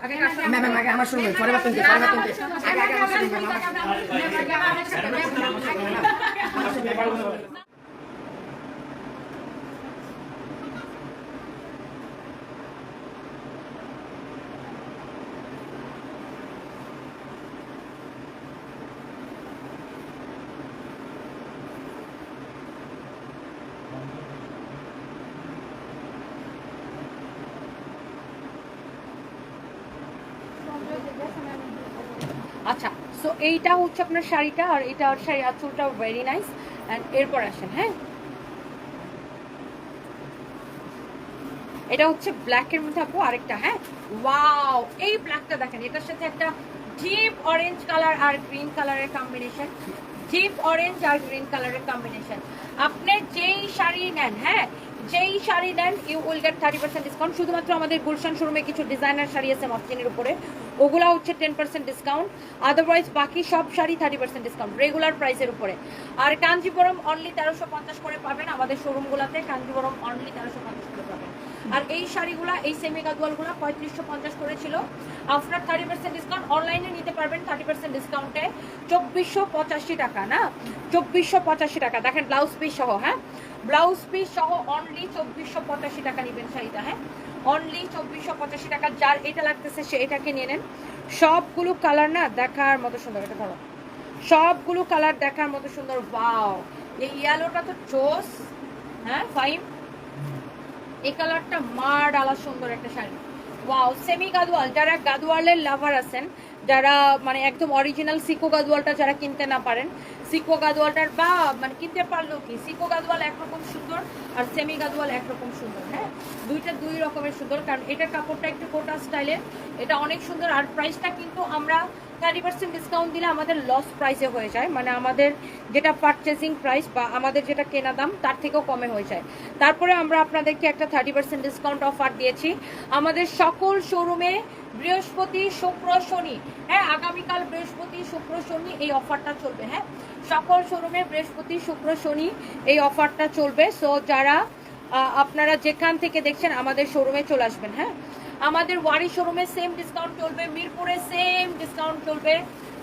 Ma'am আগে আমার শুনবেন পরে বার তিনটে পরে বার তিনটে আগে আগে আমার শুনবেন আচ্ছা সো এইটা হচ্ছে আপনার শাড়িটা, আর এটা আর শাড়ি আঁচলটা ভেরি নাইস অ্যান্ড এরপর আসেন হ্যাঁ? এটা হচ্ছে ব্ল্যাকের মধ্যে আপু আরেকটা হ্যাঁ? ওয়াও এই ব্ল্যাকটা দেখেন, এটার সাথে একটা ডিপ অরেঞ্জ কালার আর গ্রিন কালারের কম্বিনেশন ডিপ অরেঞ্জ আর গ্রিন কালারের কম্বিনেশন আপনি যেই শাড়ি নেন হ্যাঁ? যেই শাড়ি নেন you will get thirty percent discount শুধুমাত্র আমাদের গুলশান শোরুমে কিছু ডিজাইনার শাড়ি আছে মসলিনের উপরে। ওগুলা হচ্ছে টেন পার্সেন্ট ডিসকাউন্ট আদারওয়াইজ বাকি সব sari thirty percent discount regular প্রাইসের উপরে। আর কাঞ্জিপুরম অনলি তেরোশো পঞ্চাশ করে পাবেন আমাদের শোরুমগুলোতে কাঞ্জিপুরম অনলি তেরোশো পঞ্চাশ করে পাবেন। আর এই শাড়িগুলা, এই সেমি গাদওয়ালগুলো পঁয়ত্রিশশো পঞ্চাশ করে ছিল আফটার থার্টি পার্সেন্ট ডিসকাউন্ট অনলাইনে নিতে পারবেন থার্টি পার্সেন্ট ডিসকাউন্টে চব্বিশশো পঁচাশি টাকা, না? চব্বিশশো পঁচাশি টাকা। দেখেন ব্লাউজ পিস সহ হ্যাঁ? ব্লাউজ পিস সহ অনলি চব্বিশশো পঁচাশি টাকা নেবেন শাড়িটা হ্যাঁ? অনলি চব্বিশশো পঁচাশি টাকা, যার এটা লাগতেছে সে এটাকে নিয়ে নেন। সবগুলো কালার না দেখার মতো সুন্দর, এটা ধরো। সবগুলো কালার দেখার মতো সুন্দর বাও এই ইয়েলোটা তো চোস হ্যাঁ ফাইন এই কালারটা মার ডালা সুন্দর একটা শাড়ি। ওয়াও সেমি গাদওয়াল যারা গাদওয়ালের লাভার আছেন, যারা মানে একদম অরিজিনাল সিকো গাদওয়ালটা যারা কিনতে না পারেন সিকো গাদওয়ালটার বা মানে কিনতে পারলেও কি সিকো গাদওয়াল একরকম সুন্দর আর সেমি গাদওয়াল একরকম সুন্দর হ্যাঁ? দুইটা দুই রকমের সুন্দর, কারণ এটার কাপড়টা একটু কোটা স্টাইলের এটা অনেক সুন্দর। আর প্রাইসটা কিন্তু আমরা থার্টি পার্সেন্ট ডিসকাউন্ট দিলে আমাদের লস প্রাইসে হয়ে যায়। মানে আমাদের যেটা পারচেসিং প্রাইস বা আমাদের যেটা কেনা দাম, তার থেকেও কমে হয়ে যায়। তারপরে আমরা আপনাদেরকে একটা থার্টি পার্সেন্ট ডিসকাউন্ট অফার দিয়েছি। আমাদের সকল শোরুমে বৃহস্পতি, শুক্র, শনি। হ্যাঁ আগামীকাল বৃহস্পতি, শুক্র, শনি এই অফারটা চলবে। হ্যাঁ সকল শোরুমে বৃহস্পতি, শুক্র, শনি এই অফারটা চলবে। সো যারা আপনারা যেখান থেকে দেখছেন আমাদের শোরুমে চলে আসবেন হ্যাঁ? আমাদের ওয়ারি শোরুমে সেম ডিসকাউন্ট চলবে, মিরপুরে সেম ডিসকাউন্ট চলবে,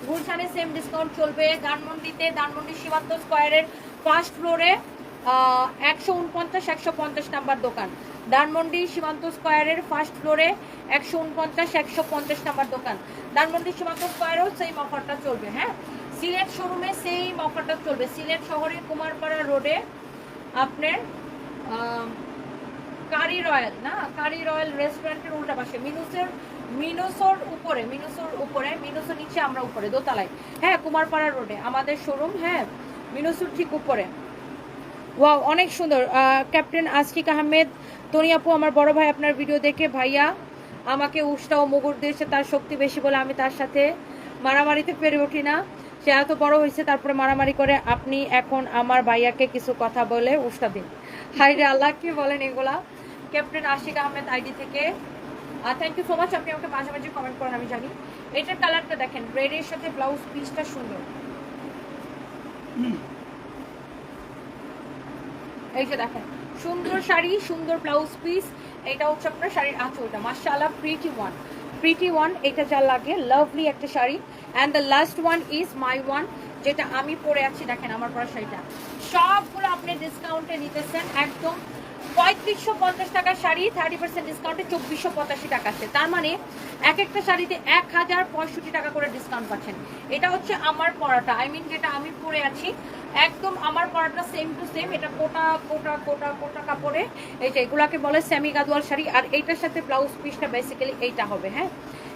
গুলশানে সেম ডিসকাউন্ট চলবে, ধানমন্ডিতে, ধানমন্ডি সীমান্ত স্কোয়ারের ফার্স্ট ফ্লোরে একশো উনপঞ্চাশ, একশো পঞ্চাশ নাম্বার দোকান। ধানমন্ডি সীমান্ত স্কোয়ারের ফার্স্ট ফ্লোরে একশো উনপঞ্চাশ, একশো পঞ্চাশ নাম্বার দোকান। ধানমন্ডি সীমান্ত স্কোয়ারেও সেম অফারটা চলবে হ্যাঁ? সিলেট শোরুমে সেম অফারটা চলবে। সিলেট শহরের কুমারপাড়া রোডে আপনার কারি রয়্যাল, না? কারি রয়্যাল রেস্টুরেন্টের উল্টা পাশে। মিনুসের, মিনুসোর উপরে মিনুসোর উপরে, মিনুসোর নিচে আমরা উপরে, দোতলায়। হ্যাঁ কুমারপাড়া রোডে, আমাদের শোরুম হ্যাঁ মিনুসুর ঠিক উপরে। ওয়াও অনেক সুন্দর। ক্যাপ্টেন আশিক আহমেদ, তনি আপু, আমার বড় ভাই, আপনার ভিডিও দেখে ভাইয়া, আমাকে উষ্টা ও মুগুর দিয়েছে, তার শক্তি বেশি বলে আমি তার সাথে মারামারিতে পেরে উঠি না। সে এত বড় হয়েছে, তারপরে মারামারি করে আপনি এখন আমার ভাইয়াকে কিছু কথা বলে উষ্টা দিন। হাই রে আল্লাহ, কি বলেন এগুলা? ক্যাপ্টেন আশিক আহমেদ আইডি থেকে। থ্যাংক ইউ সো মাচ আপনি আমাকে মাঝে মাঝে কমেন্ট করেন, আমি জানি। এটার কালারটা দেখেন রেডের সাথে ব্লাউজ পিসটা সুন্দর। এই যে দেখেন, সুন্দর শাড়ি, সুন্দর ব্লাউজ পিস এটা হচ্ছে আপনার শাড়ির আঁচলটা। মাশাআল্লাহ প্রিটি ওয়ান প্রিটি ওয়ান এটা যা লাগে লাভলি একটা sari. And the last one is my one যেটা আমি পরে আছি, দেখেন আমার পরা শাড়িটা। সবগুলো আপনি ডিসকাউন্টে নিতেছেন, একদম পঁয়ত্রিশশো পঞ্চাশ টাকার শাড়ি থার্টি পার্সেন্ট ডিসকাউন্টে চব্বিশশো পঁচাশি টাকা আছে। তার মানে এক একটা শাড়িতে এক হাজার পঁয়ষট্টি টাকা করে ডিসকাউন্ট পাচ্ছেন। এটা হচ্ছে আমার পরাটা। আই মিন যেটা আমি পরে আছি, একদম আমার পরাটা সেম টু সেম এটা কোটা কোটা কোটা কোটা কাপড়ে। এই যে এগুলাকে বলে সেমি গাদোয়াল শাড়ি। আর এইটার সাথে ব্লাউজ পিসটা বেসিক্যালি এইটা হবে হ্যাঁ?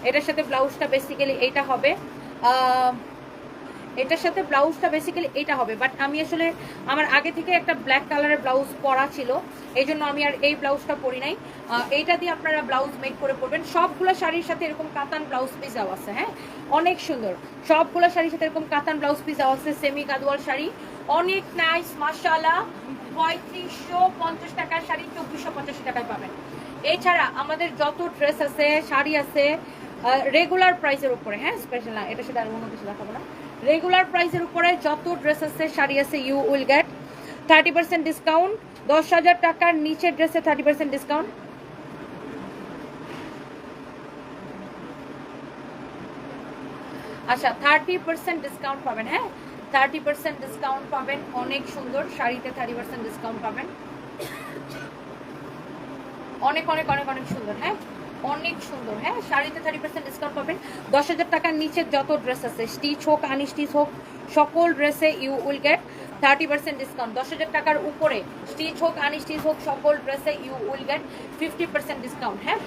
এটার সাথে ব্লাউজটা বেসিক্যালি এইটা হবে। এটার সাথে ব্লাউজটা বেসিক্যালি এটা হবে। বাট আমি আসলে আমার আগে থেকে একটা ব্ল্যাক কালারের ব্লাউজ পরা ছিল এই জন্য আমি আর এই ব্লাউজটা পরি নাই। এইটা দিয়ে আপনারা ব্লাউজ মেক করে পরবেন। সবগুলো শাড়ির সাথে এরকম কাতান ব্লাউজ পিস দেওয়া আছে হ্যাঁ? অনেক সুন্দর। সবগুলো শাড়ির সাথে এরকম কাতান ব্লাউজ পিস দেওয়া আছে সেমি কাদুয়াল শাড়ি। অনেক নাইস মাশাআল্লাহ, পঁয়ত্রিশশো পঞ্চাশ টাকার শাড়ি, চব্বিশশো পঁচাশি টাকায় পাবেন। এছাড়া আমাদের যত ড্রেস আছে, শাড়ি আছে রেগুলার প্রাইসের উপরে হ্যাঁ? স্পেশাল না এটা সেটা আর অন্য কিছু দেখাবো না। রেগুলার প্রাইসের উপরে যত ড্রেস আছে, শাড়ি আছে you will get thirty percent discount দশ হাজার টাকার নিচের ড্রেসে থার্টি পার্সেন্ট ডিসকাউন্ট আচ্ছা থার্টি পার্সেন্ট ডিসকাউন্ট পাবেন হ্যাঁ? থার্টি পার্সেন্ট ডিসকাউন্ট পাবেন, অনেক সুন্দর শাড়িতে থার্টি পার্সেন্ট ডিসকাউন্ট পাবেন। অনেক অনেক অনেক অনেক সুন্দর হ্যাঁ? অনেক সুন্দর হ্যাঁ? শাড়িতে থার্টি পার্সেন্ট ডিসকাউন্ট পাবেন। দশ হাজার টাকার নিচে যত ড্রেস আছে, স্টিচ হোক, আনস্টিচ হোক, সকল ড্রেসে you will get thirty percent discount দশ হাজার টাকার উপরে স্টিচ হোক, আনস্টিচ হোক, সকল ড্রেসে you will get fifty percent discount হ্যাঁ?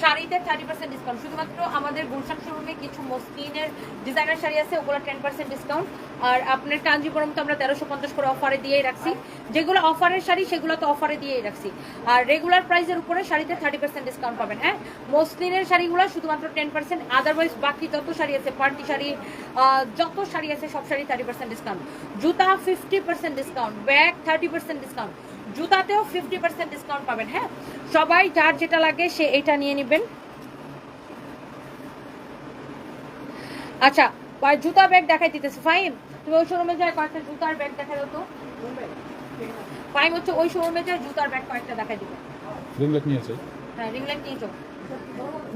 শাড়িতে থার্টি পার্সেন্ট ডিসকাউন্ট শুধুমাত্র আমাদের গুলশান শোরুমে কিছু মসলিনের ডিজাইনার শাড়ি আছে, ওগুলো টেন পার্সেন্ট ডিসকাউন্ট আর আপনার কাঞ্জিপুরম তো আমরা তেরোশো পঞ্চাশ করে অফারে দিয়েই রাখছি। যেগুলো অফারের শাড়ি, সেগুলো তো অফারে দিয়েই রাখছি। আর রেগুলার প্রাইসের উপরে শাড়িতে থার্টি পার্সেন্ট ডিসকাউন্ট পাবেন। হ্যাঁ মসলিনের শাড়িগুলো শুধুমাত্র টেন পার্সেন্ট আদারওয়াইজ বাকি যত শাড়ি আছে, পার্টি শাড়ি যত শাড়ি আছে, সব শাড়ি থার্টি পার্সেন্ট ডিসকাউন্ট জুতা fifty percent discount bag thirty percent discount জুতাতেও fifty percent discount পাবেন। হ্যাঁ সবাই যার যেটা লাগে সে এটা নিয়ে নেবেন। আচ্ছা জুতা ব্যাগ দেখাই দিতেছে। ফাইন তুমি ওই শোরুমে যায় কয়েকটা জুতার ব্যাগ দেখা দাও তো। ফাইন হচ্ছে ওই শোরুমে যায় জুতার ব্যাগ কয়েকটা দেখাই দিবে। রিংলেট নিয়েছে হ্যাঁ রিংল্যান্ড নিয়েছো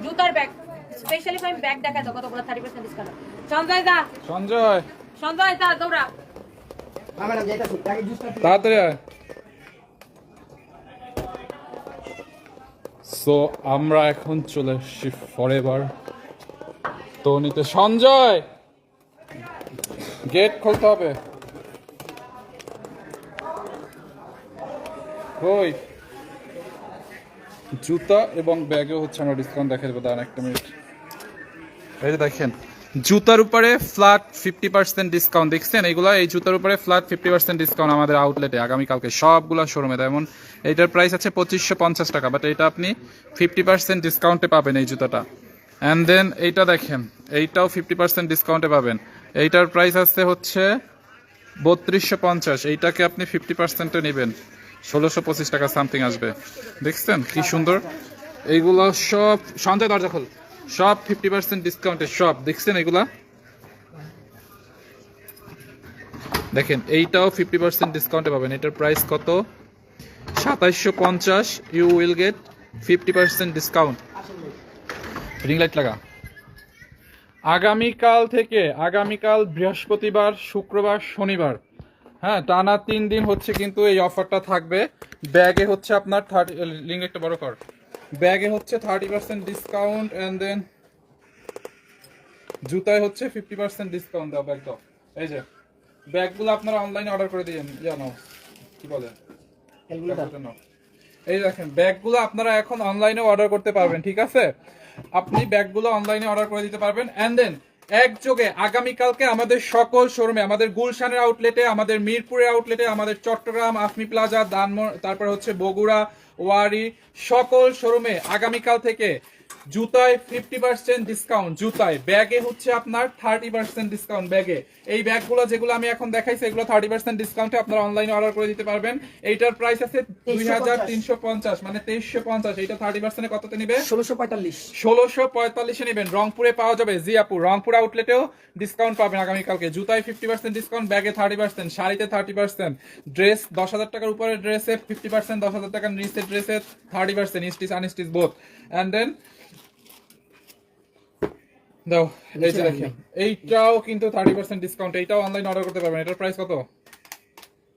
জুতার ব্যাগ স্পেশালি ফাইন ব্যাগ দেখা দাও কতগুলো thirty percent discount Sanjay da. Sanjay. Sanjay da দৌড়া। হ্যাঁ ম্যাডাম যাইতাছি। আগে তাড়াতাড়ি আয়। সো আমরা এখন চলে এসেছি ফরেভার তো নিতে সঞ্জয়! গেট খুলতে হবে। কই? জুতা এবং ব্যাগে হচ্ছে আমরা ডিসকাউন্ট দেখে দেবো, দাঁড়ান একটা মিনিট এই দেখেন। জুতার উপরে ফ্ল্যাট ফিফটি পার্সেন্ট ডিসকাউন্ট দেখছেন? এইগুলো এই জুতার উপরে ফ্ল্যাট ফিফটি পার্সেন্ট ডিসকাউন্ট আমাদের আউটলেটে আগামীকালকে সবগুলো শোরুমে যেমন এইটার প্রাইস আছে পঁচিশশো পঞ্চাশ টাকা বাট এটা আপনি ফিফটি পার্সেন্ট ডিসকাউন্টে পাবেন এই জুতাটা। অ্যান্ড দেন এইটা দেখেন, এইটাও ফিফটি পার্সেন্ট ডিসকাউন্টে পাবেন। এইটার প্রাইস আছে হচ্ছে বত্রিশশো পঞ্চাশ, এইটাকে আপনি ফিফটি পার্সেন্টে নেবেন। ষোলোশো পঁচিশ টাকা সামথিং আসবে। দেখছেন কি সুন্দর? এইগুলো সব, সঞ্জয়, দরজা খোল। সব ফিফটি পার্সেন্ট ডিসকাউন্টে সব দেখছেন এগুলা? দেখেন, এইটাও ফিফটি পার্সেন্ট ডিসকাউন্টে পাবেন। এটার প্রাইস কত? সাতাইশশো পঞ্চাশ you will get fifty percent discount ring light লাগা। আগামীকাল থেকে, আগামীকাল বৃহস্পতিবার, শুক্রবার, শনিবার। হ্যাঁ টানা তিন দিন হচ্ছে কিন্তু এই অফারটা থাকবে। ব্যাগে হচ্ছে আপনার থার্টি লিঙ্ক একটা বড় কর ব্যাগে হচ্ছে thirty percent discount and then জুতায় হচ্ছে ফিফটি পার্সেন্ট ডিসকাউন্ট দাও ব্যাগ দাও এই যে ব্যাগগুলো আপনারা অনলাইনে অর্ডার করে দিয়ে জানো কি বলে? এই দেখেন ব্যাগগুলো আপনারা এখন অনলাইনে অর্ডার করতে পারবেন ঠিক আছে? আপনি ব্যাগগুলো অনলাইনে অর্ডার করে দিতে পারবেন। অ্যান্ড দেন একযোগে আগামীকালকে আমাদের সকল শোরুমে আমাদের গুলশানের আউটলেটে আমাদের মিরপুরের আউটলেটে আমাদের চট্টগ্রাম আফমি প্লাজা দানমোর তারপর হচ্ছে বগুড়া ওয়ারি সকল শোরুমে আগামীকাল থেকে জুতায় ফিফটি পার্সেন্ট ডিসকাউন্ট জুতায়। ব্যাগে হচ্ছে আপনার থার্টি পার্সেন্ট ডিসকাউন্ট ব্যাগে। এই ব্যাগগুলো যেগুলো আমি এখন দেখাইছি এগুলো থার্টি পার্সেন্ট ডিসকাউন্টে আপনারা অনলাইনে অর্ডার করে দিতে পারবেন। এইটার প্রাইস আছে দুই হাজার তিনশো পঞ্চাশ মানে তেইশশো পঞ্চাশ। এইটা থার্টি পার্সেন্টে কততে নিবে? ষোলোশো পঁয়তাল্লিশ। ষোলোশো পঁয়তাল্লিশে নেবেন। রংপুরে পাওয়া যাবে জিয়াপুর। রংপুর আউটলেটেও ডিসকাউন্ট পাবেন আগামীকালকে। জুতায় ফিফটি পার্সেন্ট ডিসকাউন্ট ব্যাগে থার্টি পার্সেন্ট শাড়িতে থার্টি পার্সেন্ট ড্রেস দশ হাজার টাকার উপরে ড্রেসে ফিফটি পার্সেন্ট দশ হাজার টাকার নিচে ড্রেসে thirty percent stitch unstitch both and then দাও এই যে দেখেন। এইটাও কিন্তু থার্টি পার্সেন্ট ডিসকাউন্ট এইটাও অনলাইন অর্ডার করতে পারবেন। এটার প্রাইস কত?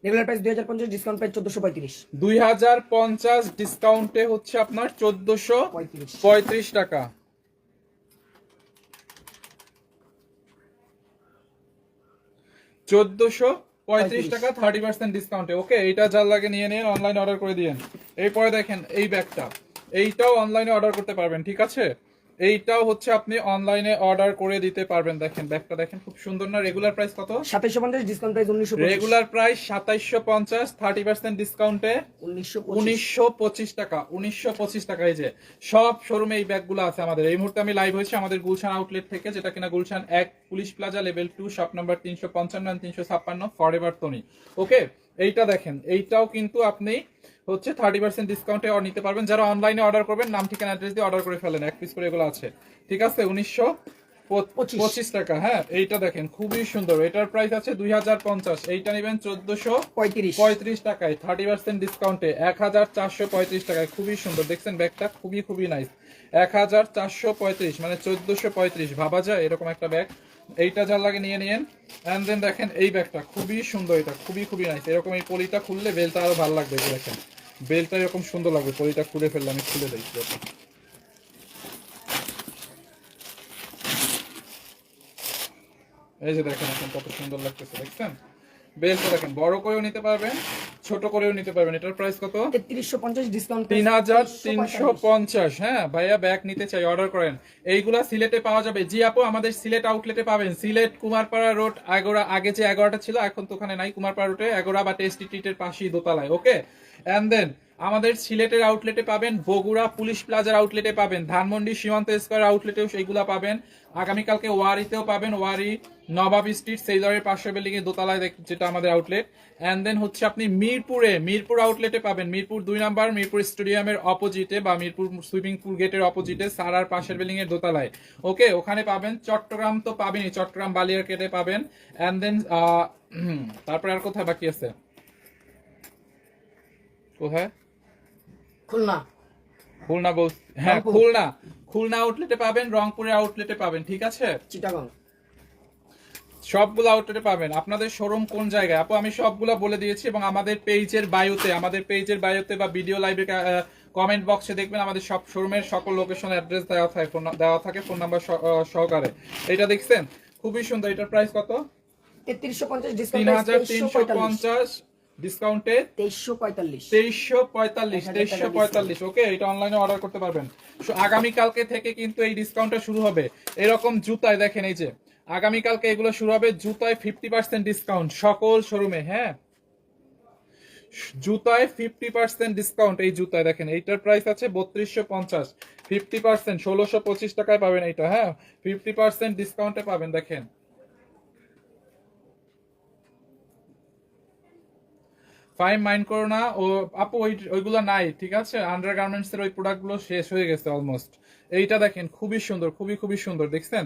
রেগুলার প্রাইস দুই হাজার পঞ্চাশ ডিসকাউন্ট প্রাইস চোদ্দশো পঁয়ত্রিশ। দুই হাজার পঞ্চাশ ডিসকাউন্টে হচ্ছে আপনার চোদ্দশো পঁয়ত্রিশ পঁয়ত্রিশ। টাকা। চোদ্দশো পঁয়ত্রিশ টাকা থার্টি পার্সেন্ট ডিসকাউন্টে ওকে এইটা যার লাগে নিয়ে নিন অনলাইন অর্ডার করে দিয়েন। এরপরে দেখেন এই ব্যাগটা। এইটাও অনলাইনে অর্ডার করতে পারবেন ঠিক আছে? এইটাও হচ্ছে আপনি অনলাইনে অর্ডার করে দিতে পারবেন। দেখেন ব্যাগটা দেখেন খুব সুন্দর না? রেগুলার প্রাইস কত? সাতাইশশো পঞ্চাশ ডিসকাউন্ট প্রাইস উনিশশো রেগুলার প্রাইস সাতাইশশো পঞ্চাশ থার্টি পার্সেন্ট ডিসকাউন্টে উনিশশো উনিশশো পঁচিশ টাকা উনিশশো পঁচিশ টাকা এই যে সব শোরুমে এই ব্যাগগুলো আছে আমাদের। এই মুহূর্তে আমি লাইভ হয়েছি আমাদের গুলশান আউটলেট থেকে যেটা কিনা গুলশান এক police plaza level two shop number তিনশো পঞ্চান্ন তিনশো ছাপ্পান্ন ফর এভার তনি ওকে এইটা দেখেন এইটাও কিন্তু আপনি হচ্ছে থার্টি পার্সেন্ট ডিসকাউন্টে নিতে পারবেন। যারা অনলাইনে অর্ডার করবেন নাম ঠিকানা অ্যাড্রেস দিয়ে অর্ডার করে ফেলেন এক পিস করে এগুলো আছে। ঠিক আছে? উনিশশো পঁচিশ। টাকা হ্যাঁ? এইটা দেখেন খুবই সুন্দর। এটার প্রাইস আছে দুই হাজার পঞ্চাশ। এইটা নেবেন চোদ্দশো পঁয়ত্রিশ। পঁয়ত্রিশ টাকায় থার্টি পার্সেন্ট ডিসকাউন্টে এক হাজার চারশো পঁয়ত্রিশ টাকায় খুবই সুন্দর। দেখছেন ব্যাগটা খুবই খুবই নাইস এক হাজার চারশো পঁয়ত্রিশ মানে চোদ্দশো পঁয়ত্রিশ। ভাবা যায় এরকম একটা ব্যাগ? এইটা যার লাগে নিয়ে নিয়েন। অ্যান্ড দেন দেখেন এই ব্যাগটা খুবই সুন্দর, এটা খুবই খুবই নাইস এরকম এই পলিটা খুললে বেলটা আরও ভালো লাগবে দেখেন। বেলটা এরকম সুন্দর লাগবে, পলিটা খুলে ফেললে, আমি খুলে দিই। এই যে দেখেন, এখন কত সুন্দর লাগতেছে, দেখছেন? বেলটা দেখেন, বড় করেও নিতে পারবেন। ছোট করেও নিতে পারবেন। এটার প্রাইস কত? ডিসকাউন্ট হ্যাঁ ভাইয়া ব্যাগ নিতে চাই অর্ডার করেন। এইগুলা সিলেটে পাওয়া যাবে। জি আপু আমাদের সিলেট আউটলেটে পাবেন। সিলেট কুমারপাড়া রোড এগারো আগে যে এগারোটা ছিল এখন তো ওখানে নাই। কুমারপাড়া রোডে এগারোটা বা টেস্টি ট্রিটের পাশেই দোতলায় ওকে অ্যান্ড দেন আমাদের সিলেটের আউটলেটে পাবেন, বগুড়া পুলিশ প্লাজার আউটলেটে পাবেন, ধানমন্ডি সীমান্ত স্কোয়ার আউটলেটেও সেইগুলো পাবেন। আগামীকালকে ওয়ারিতেও পাবেন, ওয়ারি নবাব স্ট্রিট সেইলরের পাশের বিল্ডিং এর দোতলায় যেটা আমাদের আউটলেট অ্যান্ড দেন হচ্ছে আপনি মিরপুরে, মিরপুর আউটলেটে পাবেন, মিরপুর দুই নাম্বার, মিরপুর স্টেডিয়ামের অপোজিটে বা মিরপুর সুইমিং পুল গেটের অপোজিটে সারার পাশের বিল্ডিং এর দোতলায়। ওকে ওখানে পাবেন, চট্টগ্রাম তো পাবেনই, চট্টগ্রাম বালিয়ার কেটে পাবেন অ্যান্ড দেন তারপরে আর কোথায় বাকি আছে? কোথায়? খুলনা। খুলনা বল হ্যাঁ খুলনা। খুলনা আউটলেটে পাবেন রংপুরের আউটলেটে পাবেন ঠিক আছে? চিটাগং। সবগুলো আউটলেটে পাবেন। আপনাদের শোরুম কোন জায়গায়? আপু আমি সবগুলো বলে দিয়েছি এবং আমাদের পেজের বায়োতে আমাদের পেজের বায়োতে বা ভিডিও লাইভে কমেন্ট বক্সে দেখবেন আমাদের সব শোরুমের সকল লোকেশন অ্যাড্রেস দেওয়া থাকে ফোন দেওয়া থাকে ফোন নাম্বার সহকারে। এটা দেখছেন? খুবই সুন্দর। এটার প্রাইস কত? তেত্রিশশো পঞ্চাশ তিন হাজার তিনশো পঞ্চাশ। ডিসকাউন্টে তেইশশো পঁয়তাল্লিশ। তেইশশো পঁয়তাল্লিশ তেইশশো পঁয়তাল্লিশ। ওকে এটা অনলাইনে অর্ডার করতে পারবেন। So, আগামীকালকে থেকে কিন্তু এই ডিসকাউন্টটা শুরু হবে। এরকম জুতায় দেখেন এই যে আগামীকালকে এগুলো শুরু হবে জুতায় ফিফটি পার্সেন্ট ডিসকাউন্ট সকল শোরুমে হ্যাঁ? জুতায় ফিফটি পার্সেন্ট ডিসকাউন্ট এই জুতায় দেখেন এইটার প্রাইস আছে বত্রিশশো পঞ্চাশ। ফিফটি পার্সেন্ট ষোলোশো পঁচিশ টাকায় পাবেন এইটা হ্যাঁ? ফিফটি পার্সেন্ট ডিসকাউন্টে পাবেন দেখেন। ফাইন মাইন্ড করো না। ও আপু ওই ওইগুলো নাই ঠিক আছে? আন্ডার গার্মেন্টস এর ওই প্রোডাক্টগুলো শেষ হয়ে গেছে অলমোস্ট এইটা দেখেন খুবই সুন্দর খুবই খুবই সুন্দর দেখছেন?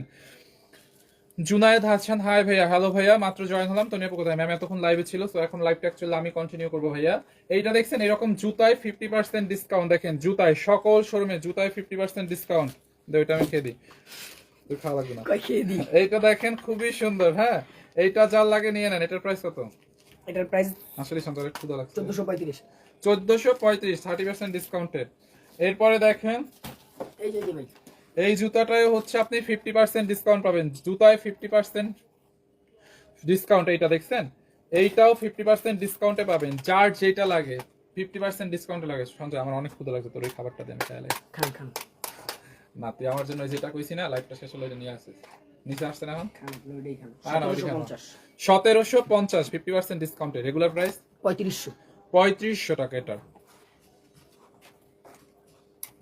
জুনায়েদ হাসান হাই ভাইয়া হ্যালো ভাইয়া মাত্র জয়েন হলাম। তো আপু কোথায় ম্যাম এতক্ষণ লাইভে ছিল তো এখন লাইভটা অ্যাকচুয়ালি আমি কন্টিনিউ করব ভাইয়া। এইটা দেখছেন এরকম জুতায় ফিফটি পার্সেন্ট ডিসকাউন্ট দেখেন জুতায় সকল শোরুমে জুতায় ফিফটি পার্সেন্ট ডিসকাউন্ট ওইটা আমি খেয়ে দিই। খাওয়া লাগবে না। এইটা দেখেন খুবই সুন্দর হ্যাঁ? এইটা যার লাগে নিয়ে নেন এটার প্রাইস কত? এটার প্রাইস আসলে চোদ্দশো পঁয়ত্রিশ। চোদ্দশো পঁয়ত্রিশ থার্টি পার্সেন্ট ডিসকাউন্টেড এরপরে দেখেন এই যে ভাই। এই জুতাটায় হচ্ছে আপনি ফিফটি পার্সেন্ট ডিসকাউন্ট পাবেন। জুতায় ফিফটি পার্সেন্ট ডিসকাউন্ট এইটা দেখছেন? এইটাও ফিফটি পার্সেন্ট ডিসকাউন্টে পাবেন। যার যেটা লাগে ফিফটি পার্সেন্ট ডিসকাউন্টে লাগে। সঞ্জয় আমার অনেক ক্ষুদা লাগছে তোর ওই খাবারটা দেন চাইলে। খান খান। না তুই আমার জন্য যেটা কইছি না লাইফটা শেষ হলে এটা নিয়ে আসিস। নিচে এখন? সতেরোশো পঞ্চাশ। ফিফটি পার্সেন্ট ডিসকাউন্টে রেগুলার প্রাইস পঁয়ত্রিশশো। পঁয়ত্রিশশো টাকা এটার।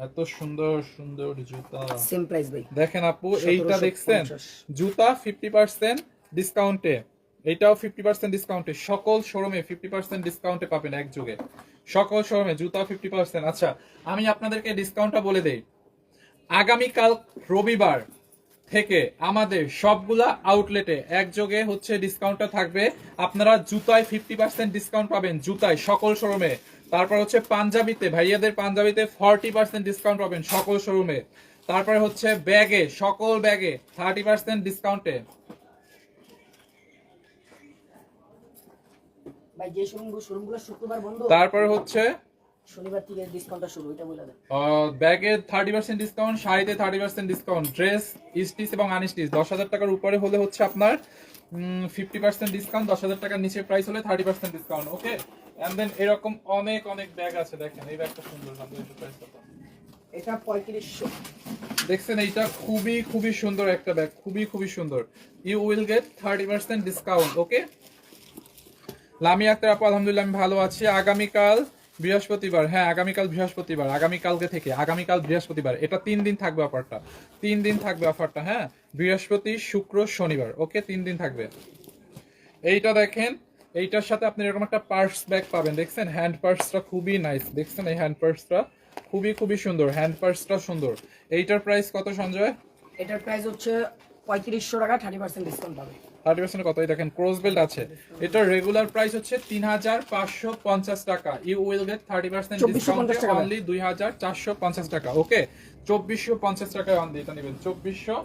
এত সুন্দর সুন্দর জুতা। সেম প্রাইস ভাই। দেখেন আপু এইটা দেখছেন? জুতা ফিফটি পার্সেন্ট ডিসকাউন্টে এইটাও ফিফটি পার্সেন্ট ডিসকাউন্টে সকল শোরুমে ফিফটি পার্সেন্ট ডিসকাউন্টে পাবেন এক যুগে সকল শোরুমে জুতা ফিফটি পার্সেন্ট আচ্ছা আমি আপনাদেরকে ডিসকাউন্টটা বলে দেই। আগামীকাল রবিবার থেকে আমাদের সবগুলা আউটলেটে একযোগে হচ্ছে ডিসকাউন্টটা থাকবে। আপনারা জুতায় ফিফটি পার্সেন্ট ডিসকাউন্ট পাবেন জুতায় সকল শোরুমে তারপর হচ্ছে পাঞ্জাবিতে ভাইয়াদের পাঞ্জাবিতে ফর্টি পার্সেন্ট ডিসকাউন্ট পাবেন সকল শোরুমে তারপরে হচ্ছে ব্যাগে সকল ব্যাগে থার্টি পার্সেন্ট ডিসকাউন্টে তারপর হচ্ছে শনিবার থেকে ডিসকাউন্টটা শুরু এটা বলে দেন। ব্যাগে থার্টি পার্সেন্ট ডিসকাউন্ট শাড়িতে thirty percent discount dress stitch এবং আনস্টিচ দশ হাজার টাকার উপরে হলে হচ্ছে আপনার ফিফটি পার্সেন্ট ডিসকাউন্ট দশ হাজার টাকার নিচে প্রাইস হলে thirty percent discount okay and then এরকম অনেক অনেক ব্যাগ আছে দেখেন এই ব্যাগটা সুন্দর প্রাইস কত? এটা পঁয়ত্রিশশো। দেখছেন এইটা খুবই খুবই সুন্দর একটা ব্যাগ খুবই খুবই সুন্দর। You will get thirty percent discount okay Lami Akter আপু আলহামদুলিল্লাহ আমি ভালো আছি। আগামীকাল বৃহস্পতিবার হ্যাঁ আগামীকাল বৃহস্পতিবার, আগামীকালকে থেকে, আগামীকাল বৃহস্পতিবার, এটা তিন দিন থাকবে অফারটা তিন দিন থাকবে অফারটা হ্যাঁ বৃহস্পতি, শুক্র, শনিবার, ওকে, তিন দিন থাকবে। এইটা দেখেন, এইটার সাথে আপনি এরকম একটা পার্স ব্যাগ পাবেন, দেখছেন? হ্যান্ড পার্সটা খুবই নাইস দেখছেন এই হ্যান্ড পার্সটা খুবই খুবই সুন্দর হ্যান্ড পার্সটা সুন্দর। এইটার প্রাইস কত, সঞ্জয়? এটার প্রাইস হচ্ছে পঁয়ত্রিশশো টাকা থার্টি পার্সেন্ট ডিসকাউন্ট পাবে। থার্টি পার্সেন্ট কতই দেখেন ক্রস বেল্ট আছে। এটার রেগুলার প্রাইস হচ্ছে তিন হাজার পাঁচশো পঞ্চাশ টাকা। You will get thirty percent discount only দুই হাজার চারশো পঞ্চাশ টাকা ওকে চব্বিশশো পঞ্চাশ টাকায় অন এটা নেবেন। চব্বিশশো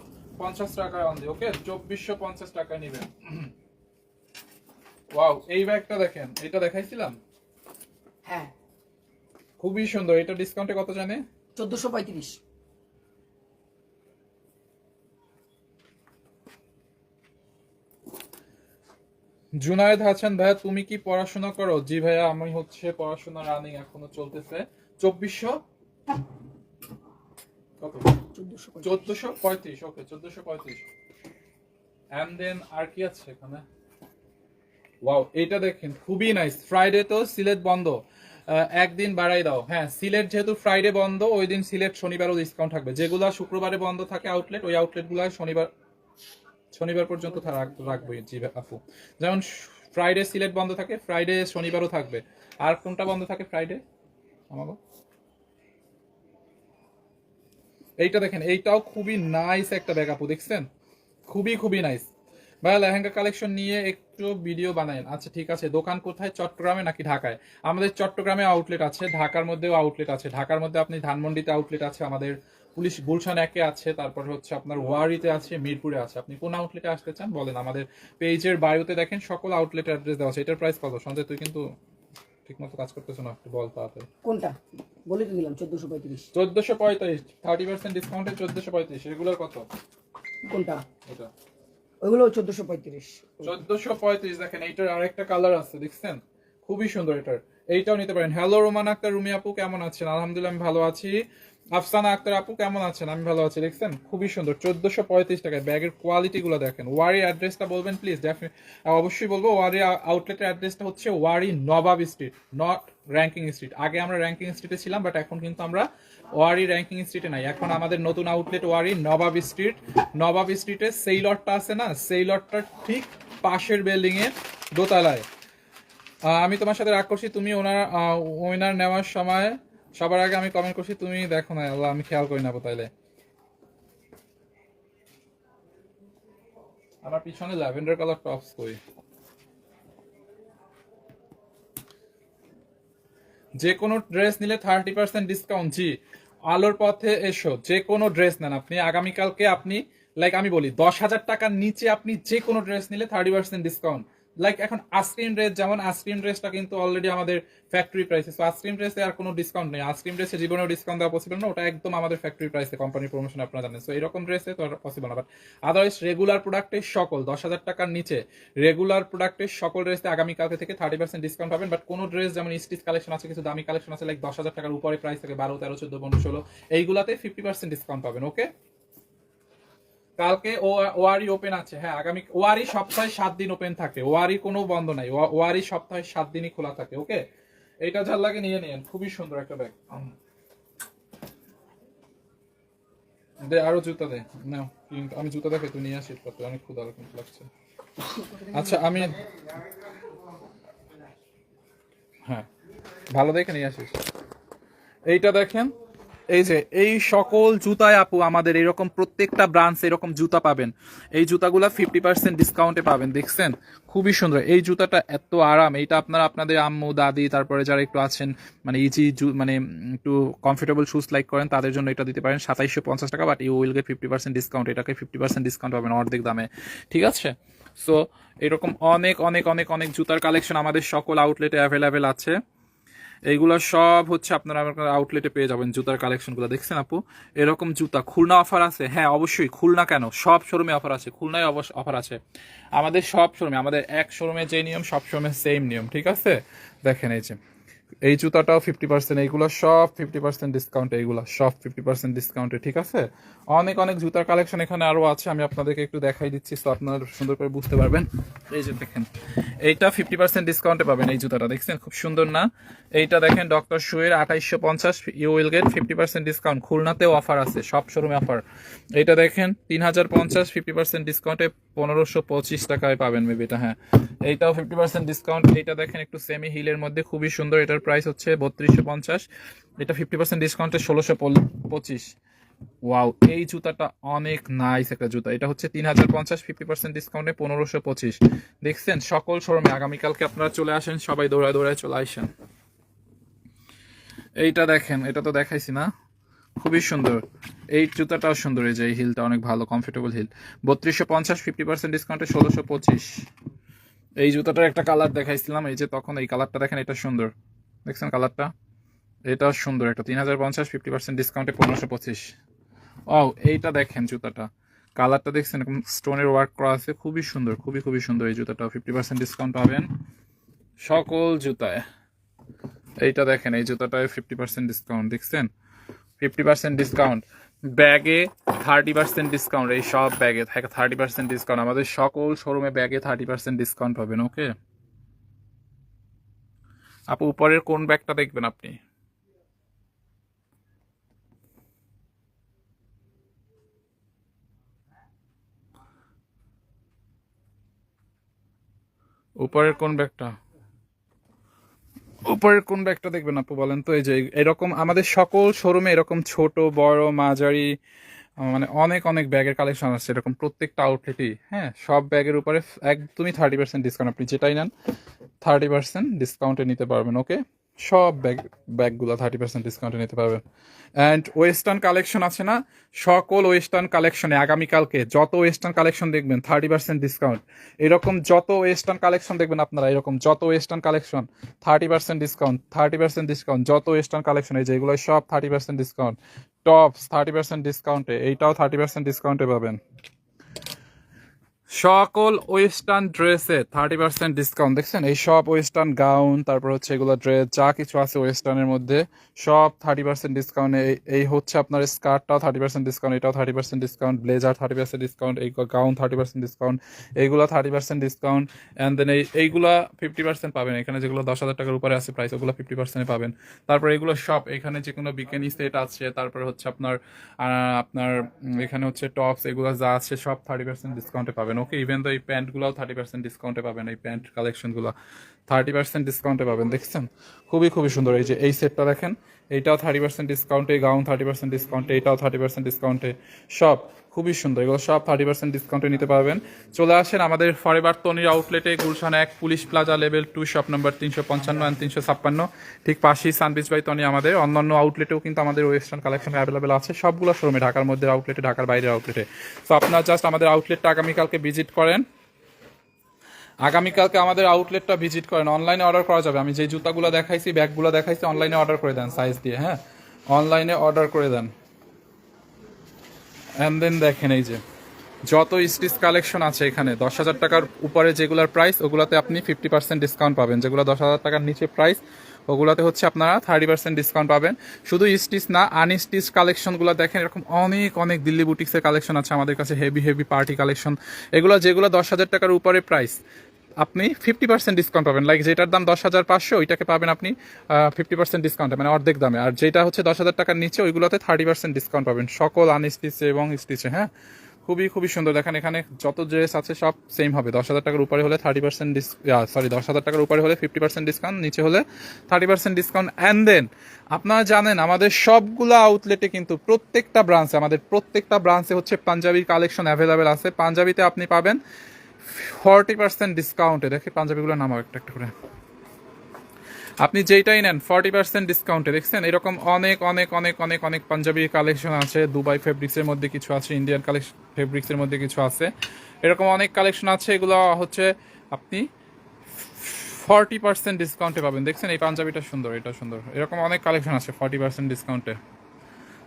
পঞ্চাশ টাকায় অন ওকে চব্বিশশো পঞ্চাশ টাকায় নেবেন। ওয়াও এই ব্যাগটা দেখেন এটা দেখাইছিলাম? হ্যাঁ। খুবই সুন্দর। এটা ডিসকাউন্টে কত জানে? চোদ্দোশো পঁয়ত্রিশ। জুনায়েদ হাসান ভাইয়া তুমি কি পড়াশোনা করো? জি ভাইয়া আমি হচ্ছে পড়াশোনা রানিং এখনও চলতেছে। চব্বিশশো? কত? চোদ্দোশো পঁয়ত্রিশ। ওকে চোদ্দশো পঁয়ত্রিশ। অ্যান্ড দেন আর কি আছে এখানে? ওয়াও এটা দেখেন খুবই নাইস ফ্রাইডে তো সিলেট বন্ধ। একদিন বাড়াই দাও। হ্যাঁ সিলেট যেহেতু ফ্রাইডে বন্ধ ওই দিন সিলেট শনিবারও ডিসকাউন্ট থাকবে। যেগুলা শুক্রবারে বন্ধ থাকে আউটলেট ওই আউটলেটগুলা শনিবার শনিবার পর্যন্ত থা- রাখ- রাখব জি আপু। যেমন ফ্রাইডে সিলেট বন্ধ থাকে ফ্রাইডে শনিবারও থাকবে। আর কোনটা বন্ধ থাকে ফ্রাইডে আমাকে এইটা দেখেন, এইটাও খুবই নাইস একটা ব্যাগ আপু, দেখছেন? খুবই খুবই নাইস ভাইয়া লেহেঙ্গা কালেকশন নিয়ে একটু ভিডিও বানায়েন। আচ্ছা ঠিক আছে, দোকান কোথায়? চট্টগ্রামে নাকি ঢাকায়? আমাদের চট্টগ্রামে আউটলেট আছে, ঢাকার মধ্যেও আউটলেট আছে। ঢাকার মধ্যে আপনি ধানমন্ডিতে আউটলেট আছে, আমাদের পুলিশ গুলশান একে আছে তারপর হচ্ছে আপনার ওয়ারিতে আছে মিরপুরে আছে। আপনি কোন আউটলেটে আসতে চান বলেন আমাদের পেজের বায়োতে দেখেন সকল আউটলেটের অ্যাড্রেস দেওয়া আছে। এটার প্রাইস কত? সঞ্জয় তুই কিন্তু ঠিকমতো কাজ করতেছ না একটু বল তাড়াতাড়ি। কোনটা? বলে তো দিলাম চোদ্দোশো পঁয়ত্রিশ। চোদ্দশো পঁয়ত্রিশ থার্টি পার্সেন্ট ডিসকাউন্টে চোদ্দশো পঁয়ত্রিশ। রেগুলার কত? কোনটা? এটা। দেখেন এইটার আরেকটা কালার আছে দেখছেন? খুবই সুন্দর এটার। এইটাও নিতে পারেন। হ্যালো রোমান আক্তার রুমি আপু কেমন আছেন? আলহামদুলিল্লাহ আমি ভালো আছি। আফসানা আক্তার আপু, কেমন আছেন? আমি ভালো আছি, দেখছেন? খুবই সুন্দর। চোদ্দশো পঁয়ত্রিশ টাকায় ব্যাগের কোয়ালিটিগুলো দেখেন। ওয়ারি অ্যাড্রেসটা বলবেন প্লিজ অবশ্যই বলব, ওয়ারি আউটলেটের অ্যাড্রেসটা হচ্ছে Wari Nawab street not Rankin street আগে আমরা র্যাঙ্কিং স্ট্রিটে ছিলাম বাট এখন কিন্তু আমরা ওয়ারি র্যাঙ্কিং স্ট্রিটে নাই। এখন আমাদের নতুন আউটলেট ওয়ারি নবাব স্ট্রিট নবাব স্ট্রিটে সেই লটটা আছে না? সেই লটটার ঠিক পাশের বিল্ডিং এর দোতলায়। আমি তোমার সাথে রাগ করছি, তুমি ওনার ওনার নেওয়ার সময় সবার আগে আমি কমেন্ট করছি, তুমি দেখো না, আল্লাহ, আমি খেয়াল করি না তাইলে। আমার পিছনে ল্যাভেন্ডার কালার টপস কই? যে কোনো ড্রেস নিলে থার্টি পার্সেন্ট ডিসকাউন্ট জি। আলোর পথে এসো যে কোনো ড্রেস নেন আপনি। আগামীকালকে আপনি লাইক আমি বলি, দশ হাজার টাকার নিচে আপনি যে কোনো ড্রেস নিলে থার্টি পার্সেন্ট ডিসকাউন্ট লাইক এখন আইসক্রিম ড্রেস যেমন আইসক্রিম ড্রেসটা কিন্তু অলরেডি আমাদের ফ্যাক্টরি প্রাইসে সো আইসক্রিম ড্রেসে আর কোনো ডিসকাউন্ট নেই। আইসক্রিম ড্রেসে জীবনেও ডিসকাউন্ট দেওয়া পসিবল না, ওটা একদম আমাদের ফ্যাক্টরি প্রাইসে কোম্পানির প্রমোশন আপনারা জানেন। সো এরকম ড্রেসে তো পসিবল না। বাট আদারওয়াইজ রেগুলার প্রোডাক্টের সকল, দশ হাজার টাকার নিচে রেগুলার প্রোডাক্টের সকল ড্রেসে আগামীকালকে থেকে থার্টি পার্সেন্ট ডিসকাউন্ট পাবেন। বাট কোনো ড্রেস যেমন স্টিচ কালেকশন আছে, কিছু দামি কালেকশন আছে লাইক দশ হাজার টাকার উপরে প্রাইস থাকে, বারো, তেরো, চোদ্দ, পনেরো, ষোলো, এইগুলাতে ফিফটি পার্সেন্ট ডিসকাউন্ট পাবেন ওকে কালকে ওয়ারি ওপেন আছে হ্যাঁ আগামী, ওয়ারি সপ্তাহে সাত দিন ওপেন থাকে, ওয়ারি কোনো বন্ধ নাই ওয়ারি সপ্তাহে সাত দিনই খোলা থাকে, ওকে? এইটা যার লাগে নিয়ে নিন, খুবই সুন্দর একটা ব্যাগ। দে, আরও জুতা দে না কিন্তু আমি জুতা দেখে তুই নিয়ে আসিস পারতে অনেক ক্ষুদা কিন্তু লাগছে। আচ্ছা আমি হ্যাঁ ভালো দেখে নিয়ে আসিস। এইটা দেখেন এই যে, এই সকল জুতায় আপু আমাদের এরকম প্রত্যেকটা ব্রাঞ্চ এরকম জুতা পাবেন। এই জুতাগুলা ফিফটি পার্সেন্ট ডিসকাউন্টে পাবেন, দেখছেন? খুবই সুন্দর। এই জুতাটা এত আরাম, এইটা আপনারা আপনাদের আম্মু, দাদি, তারপরে যারা একটু আছেন মানে ইজি মানে একটু কমফোর্টেবল শুজ লাইক করেন, তাদের জন্য এটা দিতে পারেন সাতাইশশো পঞ্চাশ টাকা but you will get fifty percent discount এটাকে ফিফটি পার্সেন্ট ডিসকাউন্ট পাবেন অর্ধেক দামে। ঠিক আছে? সো এরকম অনেক অনেক অনেক অনেক জুতার কালেকশন আমাদের সকল আউটলেটে অ্যাভেলেবেল আছে। এইগুলো সব হচ্ছে আপনারা আউটলেটে পেয়ে যাবেন জুতার কালেকশনগুলো দেখছেন আপু? এরকম জুতা, খুলনা অফার আছে? হ্যাঁ অবশ্যই। খুলনা কেন? সব শোরুমে অফার আছে। খুলনায় অবশ্য অফার আছে। আমাদের সব শোরুমে আমাদের এক শোরুমে যে নিয়ম, সব শোরুমে সেম নিয়ম, ঠিক আছে? দেখেন এই যে। এই জুতাটাও ফিফটি পার্সেন্ট এইগুলো সব ফিফটি পার্সেন্ট ডিসকাউন্ট এইগুলো সব ফিফটি পার্সেন্ট ডিসকাউন্টে ঠিক আছে? অনেক অনেক জুতার কালেকশন এখানে আরও আছে, আমি আপনাদেরকে একটু দেখাই দিচ্ছি তো আপনারা সুন্দর করে বুঝতে পারবেন। এই যে দেখেন, এইটা ফিফটি পার্সেন্ট ডিসকাউন্টে পাবেন এই জুতাটা, দেখছেন? খুব সুন্দর না? এইটা দেখেন ডক্টর শুয়ের আঠাইশশো পঞ্চাশ you will get fifty percent discount খুলনাতেও offer আছে, সব শোরুমে অফার এইটা দেখেন, তিন হাজার পঞ্চাশ ফিফটি পার্সেন্ট ডিসকাউন্টে পনেরোশো পঁচিশ টাকায় পাবেন মেবি এটা হ্যাঁ। এইটাও ফিফটি পার্সেন্ট ডিসকাউন্ট এইটা দেখেন একটু সেমি হিলের মধ্যে, খুবই সুন্দর। এটার প্রাইস হচ্ছে বত্রিশশো পঞ্চাশ। এটা ফিফটি পার্সেন্ট ডিসকাউন্টে ষোলোশো পঁচিশ। ওয়াও এই জুতাটা অনেক নাইস একটা জুতা। এটা হচ্ছে তিন হাজার পঞ্চাশ ফিফটি পার্সেন্ট ডিসকাউন্টে পনেরোশো পঁচিশ। দেখছেন, সকল শোরুমে আগামীকালকে আপনারা চলে আসেন, সবাই দৌড়ায় দৌড়ায় চলে আসেন। এইটা দেখেন, এটা তো দেখাইছি না। খুবই সুন্দর। এই জুতাটাও সুন্দর, এই যে এই হিলটা অনেক ভালো কমফোর্টেবল হিল বত্রিশশো পঞ্চাশ ফিফটি পার্সেন্ট ডিসকাউন্টে ষোলোশো পঁচিশ। এই জুতাটার একটা কালার দেখাইছিলাম, এই যে তখন এই কালারটা দেখেন, এটা সুন্দর। দেখছেন কালারটা এটাও সুন্দর একটা, তিন হাজার পঞ্চাশ ফিফটি পার্সেন্ট ডিসকাউন্টে পনেরোশো পঁচিশ। ও এইটা দেখেন জুতাটা। কালারটা দেখছেন, এরকম স্টোনের ওয়ার্ক করা আছে, খুবই সুন্দর, খুবই খুবই সুন্দর এই জুতাটা ফিফটি পার্সেন্ট ডিসকাউন্ট পাবেন। সকল জুতায়। এইটা দেখেন, এই জুতাটায় ফিফটি পার্সেন্ট ডিসকাউন্ট দেখছেন? ফিফটি পার্সেন্ট ডিসকাউন্ট ব্যাগে থার্টি পার্সেন্ট ডিসকাউন্ট এই সব ব্যাগে থাকে থার্টি পার্সেন্ট ডিসকাউন্ট আমাদের সকল শোরুমে ব্যাগে থার্টি পার্সেন্ট ডিসকাউন্ট পাবেন ওকে আপু, উপরের কোন ব্যাগটা দেখবেন আপনি? উপরের কোন ব্যাগটা? উপরের কোন ব্যাগটা দেখবেন আপু বলেন তো? এই যে এরকম আমাদের সকল শোরুমে এরকম ছোট, বড়, মাঝারি মানে অনেক অনেক ব্যাগের কালেকশন আছে। এরকম প্রত্যেকটা আউটলেটই হ্যাঁ? সব ব্যাগের উপরে একদমই থার্টি পার্সেন্ট ডিসকাউন্ট আপনি যেটাই নেন থার্টি পার্সেন্ট ডিসকাউন্টে নিতে পারবেন ওকে সব ব্যাগ, ব্যাগগুলো থার্টি পার্সেন্ট ডিসকাউন্টে নিতে পারবেন। অ্যান্ড ওয়েস্টার্ন কালেকশন আছে না? সকল ওয়েস্টার্ন কালেকশনে আগামীকালকে যত ওয়েস্টার্ন কালেকশন দেখবেন থার্টি পার্সেন্ট ডিসকাউন্ট এরকম যত ওয়েস্টার্ন কালেকশন দেখবেন আপনারা, এরকম যত western collection thirty percent discount thirty percent discount যত ওয়েস্টার্ন কালেকশন এই যেগুলো সব thirty percent discount tops thirty percent ডিসকাউন্টে এইটাও থার্টি পার্সেন্ট ডিসকাউন্টে পাবেন। সকল ওয়েস্টার্ন ড্রেসে থার্টি পার্সেন্ট ডিসকাউন্ট দেখছেন? এই সব ওয়েস্টার্ন গাউন, তারপর হচ্ছে এগুলো ড্রেস যা কিছু আছে ওয়েস্টার্নের মধ্যে, সব থার্টি পার্সেন্ট ডিসকাউন্ট এই হচ্ছে আপনার স্কার্টটাও থার্টি পার্সেন্ট ডিসকাউন্ট এটাও thirty percent discount blazer thirty percent discount এই গাউন থার্টি পার্সেন্ট ডিসকাউন্ট এইগুলো thirty percent discount and then এই, এইগুলা ফিফটি পার্সেন্ট পাবেন। এখানে যেগুলো দশ হাজার টাকার উপরে আছে প্রাইস ওগুলো ফিফটি পার্সেন্টে পাবেন। তারপর এগুলো সব এখানে যে কোনো বিকেনি সেট আছে, তারপর হচ্ছে আপনার আপনার এখানে হচ্ছে টপস এগুলো যা আছে সব থার্টি পার্সেন্ট ডিসকাউন্টে পাবেন। ওকে ইভেন তো এই প্যান্টগুলোও থার্টি পার্সেন্ট ডিসকাউন্টে পাবেন, এই প্যান্ট কালেকশনগুলো থার্টি পার্সেন্ট ডিসকাউন্টে পাবেন, দেখছেন? খুবই খুবই সুন্দর। এই যে এই সেটটা দেখেন, এইটাও থার্টি পার্সেন্ট ডিসকাউন্টে গাউন থার্টি পার্সেন্ট ডিসকাউন্টে এটাও থার্টি পার্সেন্ট ডিসকাউন্টে সব। খুবই সুন্দর। এগুলো সব থার্টি পার্সেন্ট ডিসকাউন্টে নিতে পারবেন। চলে আসেন আমাদের ফরেবার তনির আউটলেটে গুলশান এক, police plaza level two shop number তিনশো পঞ্চান্ন অ্যান্ড তিনশো ছাপ্পান্ন। ঠিক পাশেই সানবিচ বাই তনি আমাদের। অন্যান্য আউটলেটেও কিন্তু আমাদের ওয়েস্টার্ন কালেকশন অ্যাভেলেবেল আছে। সবগুলো শোরুমে ঢাকার মধ্যে আউটলেটে ঢাকার বাইরের আউটলেটে তো আপনারা জাস্ট আমাদের আউটলেটটা আগামীকালকে ভিজিট করেন। আগামীকালকে আমাদের আউটলেটটা ভিজিট করেন। অনলাইনে অর্ডার করা যাবে। আমি যে জুতাগুলো দেখাইছি ব্যাগগুলো দেখাইছি অনলাইনে অর্ডার করে দেন সাইজ দিয়ে হ্যাঁ? অনলাইনে অর্ডার করে দেন। অ্যান্ড দেন দেখেন এই যে, যত স্টিচ কালেকশন আছে এখানে, দশ হাজার টাকার উপরে যেগুলোর প্রাইস ওগুলোতে আপনি ফিফটি পার্সেন্ট ডিসকাউন্ট পাবেন। যেগুলো দশ হাজার টাকার নিচে প্রাইস ওগুলোতে হচ্ছে আপনারা থার্টি পার্সেন্ট ডিসকাউন্ট পাবেন। শুধু স্টিচ না আনস্টিচ কালেকশনগুলো দেখেন, এরকম অনেক অনেক দিল্লি বুটিক্সের কালেকশন আছে আমাদের কাছে হেভি হেভি পার্টি কালেকশন এগুলো যেগুলো দশ হাজার টাকার উপরে প্রাইস আপনি ফিফটি পার্সেন্ট ডিসকাউন্ট পাবেন। লাইক যেটার দাম দশ হাজার পাঁচশো, ওইটাকে পাবেন আপনি ফিফটি পার্সেন্ট ডিসকাউন্টে মানে অর্ধেক দামে। আর যেটা হচ্ছে দশ হাজার টাকার নিচে, ওইগুলোতে থার্টি পার্সেন্ট ডিসকাউন্ট পাবেন। সকল আনস্টিচে এবং স্টিচে হ্যাঁ? খুবই খুবই সুন্দর। দেখেন এখানে যত ড্রেস আছে, সব সেম হবে। দশ হাজার টাকার উপরে হলে থার্টি পার্সেন্ট ডিস সরি দশ হাজার টাকার উপরে হলে ফিফটি পার্সেন্ট ডিসকাউন্ট নিচে হলে thirty percent discount and then আপনারা জানেন, আমাদের সবগুলো আউটলেটে কিন্তু প্রত্যেকটা ব্রাঞ্চে আমাদের প্রত্যেকটা ব্রাঞ্চে হচ্ছে পাঞ্জাবির কালেকশন অ্যাভেলেবেল আছে। পাঞ্জাবিতে আপনি পাবেন ফর্টি পার্সেন্ট ডিসকাউন্টে দেখে পাঞ্জাবিগুলো নামাও একটা একটা করে। আপনি যেইটাই নেন ফর্টি পার্সেন্ট ডিসকাউন্টে দেখছেন? এরকম অনেক অনেক অনেক অনেক অনেক পাঞ্জাবি কালেকশন আছে। দুবাই ফেব্রিক্সের মধ্যে কিছু আছে ইন্ডিয়ান কালেকশন ফেব্রিক্সের মধ্যে কিছু আছে। এরকম অনেক কালেকশন আছে, এগুলো হচ্ছে আপনি ফর্টি পার্সেন্ট ডিসকাউন্টে পাবেন। দেখছেন? এই পাঞ্জাবিটা সুন্দর, এটা সুন্দর। এরকম অনেক কালেকশন আছে ফর্টি পার্সেন্ট ডিসকাউন্টে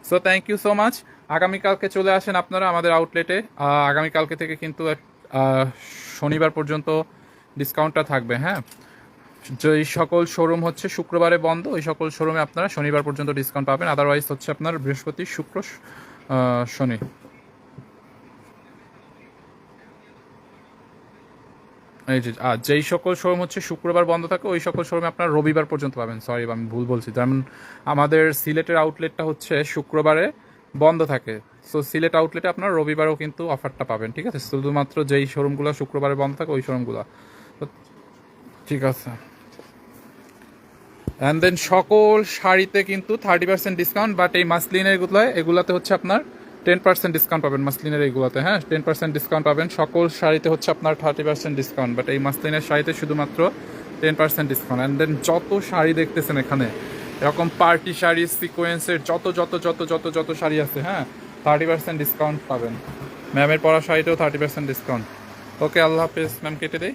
so thank you so much আগামীকালকে চলে আসেন আপনারা আমাদের আউটলেটে আগামীকালকে থেকে কিন্তু শনিবার পর্যন্ত ডিসকাউন্টটা থাকবে হ্যাঁ? যে সকল শোরুম হচ্ছে শুক্রবারে বন্ধ, ওই সকল শোরুমে আপনারা শনিবার পর্যন্ত ডিসকাউন্ট পাবেন। আদারওয়াইজ হচ্ছে আপনার বৃহস্পতি, শুক্র শনি। এই যে আর যেই সকল শোরুম হচ্ছে শুক্রবার বন্ধ থাকে, ওই সকল শোরুমে আপনারা রবিবার পর্যন্ত পাবেন। সরি আমি ভুল বলছি। যেমন আমাদের সিলেটের আউটলেটটা হচ্ছে শুক্রবারে বন্ধ থাকে। সো সিলেট আউটলেটে আপনার রবিবারও কিন্তু অফারটা পাবেন, ঠিক আছে? শুধুমাত্র যেই শোরুমগুলো শুক্রবারে বন্ধ থাকে, ওই শোরুমগুলো ঠিক আছে। অ্যান্ড দেন সকল শাড়িতে কিন্তু থার্টি পার্সেন্ট ডিসকাউন্ট বাট এই মাসলিনের এগুলোয় এগুলাতে হচ্ছে আপনার টেন পার্সেন্ট ডিসকাউন্ট পাবেন, মাসলিনের এইগুলোতে হ্যাঁ? টেন পার্সেন্ট ডিসকাউন্ট পাবেন, সকল শাড়িতে হচ্ছে আপনার থার্টি পার্সেন্ট ডিসকাউন্ট বাট এই মাসলিনের শাড়িতে শুধুমাত্র ten percent discount and then যত শাড়ি দেখতেছেন এখানে এরকম পার্টি শাড়ি সিকোয়েন্সের যত যত যত যত যত শাড়ি আছে হ্যাঁ থার্টি পার্সেন্ট ডিসকাউন্ট পাবেন। ম্যামের পরা শাড়িতেও থার্টি পার্সেন্ট ডিসকাউন্ট ওকে আল্লাহ হাফেজ। ম্যাম কেটে দেয়